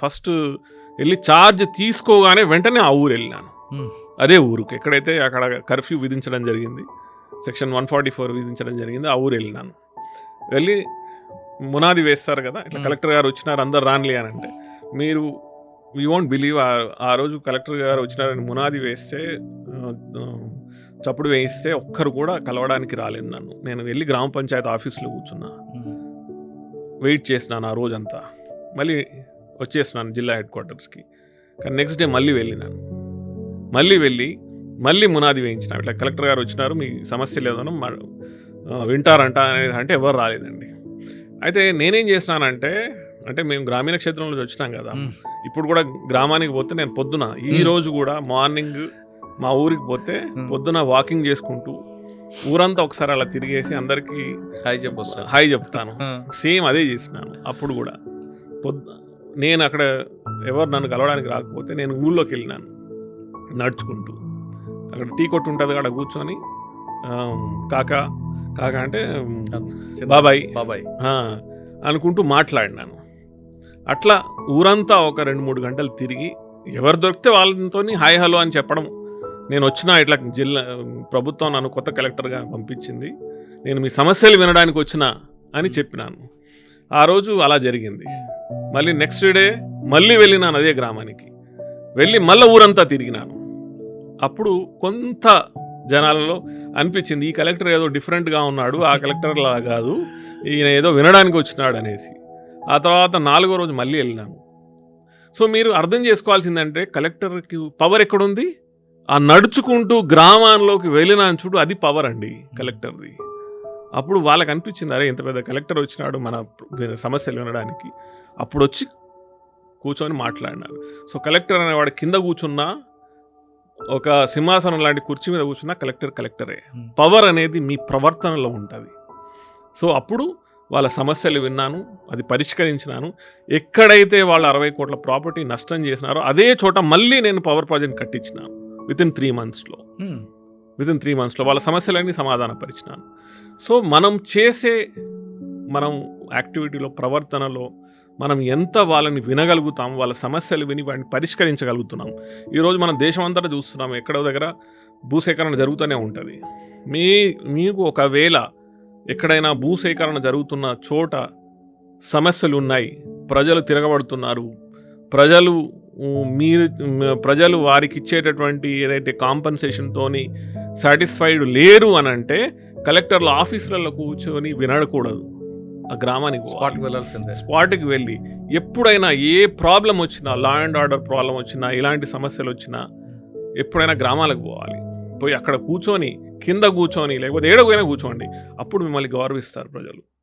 First వెళ్ళి charge తీసుకోగానే వెంటనే ఆ ఊరు వెళ్ళినాను. అదే ఊరుకు. ఎక్కడైతే అక్కడ కర్ఫ్యూ విధించడం జరిగింది సెక్షన్ వన్ ఫార్టీ ఫోర్ విధించడం జరిగింది ఆ ఊరు వెళ్ళినాను. వెళ్ళి మునాది వేస్తారు కదా ఇట్లా. కలెక్టర్ గారు వచ్చినారు అందరు రానిలే అని అంటే మీరు యూ వోంట్ బిలీవ్ ఆ రోజు కలెక్టర్ గారు వచ్చినారని మునాది వేస్తే చప్పుడు వేయిస్తే ఒక్కరు కూడా కలవడానికి రాలేదు నన్ను. నేను వెళ్ళి గ్రామ పంచాయతీ ఆఫీస్లో కూర్చున్నా. వెయిట్ చేసినాను ఆ రోజంతా. మళ్ళీ వచ్చేసినాను జిల్లా హెడ్ క్వార్టర్స్కి. కానీ నెక్స్ట్ డే మళ్ళీ వెళ్ళినాను. మళ్ళీ వెళ్ళి మళ్ళీ మునాది వేయించిన. ఇట్లా కలెక్టర్ గారు వచ్చినారు మీ సమస్య లేదని వింటారంట అనేది అంటే ఎవరు రాలేదండి. అయితే నేనేం చేసినానంటే అంటే మేము గ్రామీణ క్షేత్రంలో వచ్చినాం కదా. ఇప్పుడు కూడా గ్రామానికి పోతే నేను పొద్దున ఈ. రోజు కూడా మార్నింగ్ మా ఊరికి పోతే. పొద్దున వాకింగ్ చేసుకుంటూ ఊరంతా ఒకసారి అలా తిరిగేసి అందరికీ హాయ్ చెప్పొస్తా. హాయ్ చెప్తాను. సేమ్ అదే చేసినాను అప్పుడు కూడా. పొద్దు నేను అక్కడ ఎవరు నన్ను కలవడానికి రాకపోతే నేను ఊళ్ళోకి వెళ్ళినాను నడుచుకుంటూ. అక్కడ టీ కొట్టు ఉంటుంది అక్కడ కూర్చొని. కాక కాక అంటే బాబాయ్. బాబాయ్. అనుకుంటూ మాట్లాడినాను. అట్లా ఊరంతా ఒక రెండు మూడు గంటలు తిరిగి ఎవరు దొరికితే వాళ్ళతో హాయ్ హలో అని చెప్పడం. నేను వచ్చిన ఇట్లా జిల్లా ప్రభుత్వం నన్ను కొత్త కలెక్టర్గా పంపించింది. నేను మీ సమస్యలు వినడానికి వచ్చిన అని చెప్పినాను. ఆ రోజు అలా జరిగింది. మళ్ళీ నెక్స్ట్ డే మళ్ళీ వెళ్ళినాను అదే గ్రామానికి. వెళ్ళి మళ్ళీ ఊరంతా తిరిగినాను. అప్పుడు కొంత జనాలలో అనిపించింది ఈ కలెక్టర్ ఏదో డిఫరెంట్గా ఉన్నాడు ఆ కలెక్టర్ లా కాదు ఈయన ఏదో వినడానికి వచ్చినాడు అనేసి. ఆ తర్వాత నాలుగో రోజు మళ్ళీ వెళ్ళినాను. సో మీరు అర్థం చేసుకోవాల్సిందంటే కలెక్టర్కి పవర్ ఎక్కడుంది? ఆ నడుచుకుంటూ గ్రామాల్లోకి వెళ్ళినా చూడు అది పవర్ అండి కలెక్టర్ది. అప్పుడు వాళ్ళకి అనిపించింది అరే ఇంత పెద్ద కలెక్టర్ వచ్చినాడు మన సమస్యలు వినడానికి. అప్పుడు వచ్చి కూర్చొని మాట్లాడినారు. సో కలెక్టర్ అనేవాడు కింద కూర్చున్నా ఒక సింహాసనం లాంటి కుర్చీ మీద కూర్చున్నా కలెక్టర్ కలెక్టరే. పవర్ అనేది మీ ప్రవర్తనలో ఉంటుంది. సో అప్పుడు వాళ్ళ సమస్యలు విన్నాను అది పరిష్కరించినాను. ఎక్కడైతే వాళ్ళు అరవై కోట్ల ప్రాపర్టీ నష్టం చేసినారో అదే చోట మళ్ళీ నేను పవర్ ప్రాజెక్ట్ కట్టించినాను విత్ ఇన్ త్రీ మంత్స్లో విత్ ఇన్ త్రీ మంత్స్లో వాళ్ళ సమస్యలన్నీ సమాధానపరిచినాను సో మనం చేసే మనం యాక్టివిటీలో ప్రవర్తనలో మనం ఎంత వాళ్ళని వినగలుగుతాం వాళ్ళ సమస్యలు విని వాటిని పరిష్కరించగలుగుతున్నాం. ఈరోజు మనం దేశం అంతటా చూస్తున్నాం ఎక్కడో దగ్గర భూసేకరణ జరుగుతూనే ఉంటుంది. మీ మీకు ఒకవేళ ఎక్కడైనా భూసేకరణ జరుగుతున్న చోట సమస్యలు ఉన్నాయి ప్రజలు తిరగబడుతున్నారు ప్రజలు మీరు ప్రజలు వారికి ఇచ్చేటటువంటి ఏదైతే కాంపన్సేషన్తోని సాటిస్ఫైడ్ లేరు అని అంటే కలెక్టర్ల ఆఫీసులలో కూర్చొని వినడకూడదు. ఆ గ్రామానికి. స్పాట్కి వెళ్ళాల్సిందే. స్పాట్కి వెళ్ళి ఎప్పుడైనా ఏ ప్రాబ్లం వచ్చినా లా అండ్ ఆర్డర్ ప్రాబ్లం వచ్చినా ఇలాంటి సమస్యలు వచ్చినా ఎప్పుడైనా గ్రామాలకు పోవాలి. పోయి అక్కడ కూర్చొని కింద కూర్చొని లేకపోతే ఏడపోయినా కూర్చోండి. అప్పుడు మిమ్మల్ని గౌరవిస్తారు ప్రజలు.